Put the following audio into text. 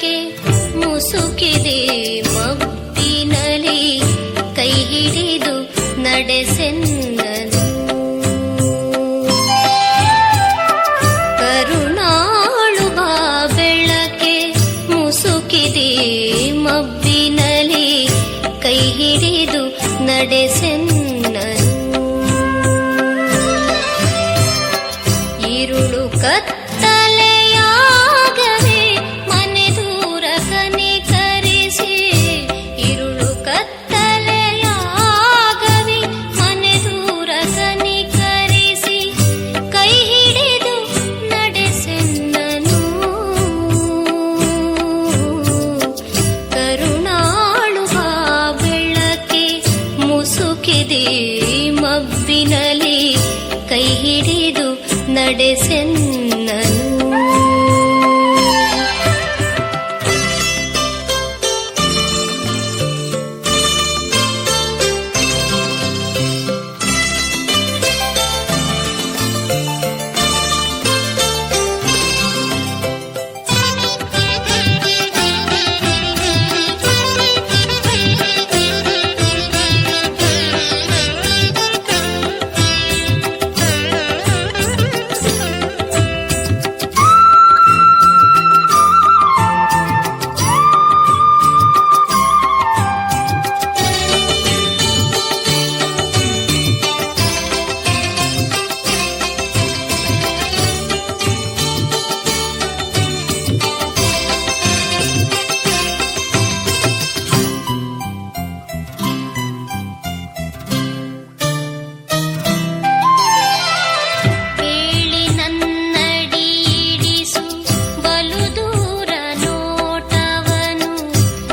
ಗಿಡಕ್ಕೆ ಮುಸುಕಿದೆ ಮಬ್ಬಿನಲಿ ಕೈ ಹಿಡಿದು ನಡೆಸೆಂದನು. ಕರುಣಾಳುವ ಬೆಳಕೆ ಮುಸುಕಿದೆ ಮಬ್ಬಿನಲಿ ಕೈ ಹಿಡಿದು ನಡೆಸೆಂದ ಕತ್ ಮುಸುಕಿದೆ ಮಬ್ಬಿನಲಿ ಕೈ ಹಿಡಿದು ನಡೆಸೆನ್ನನು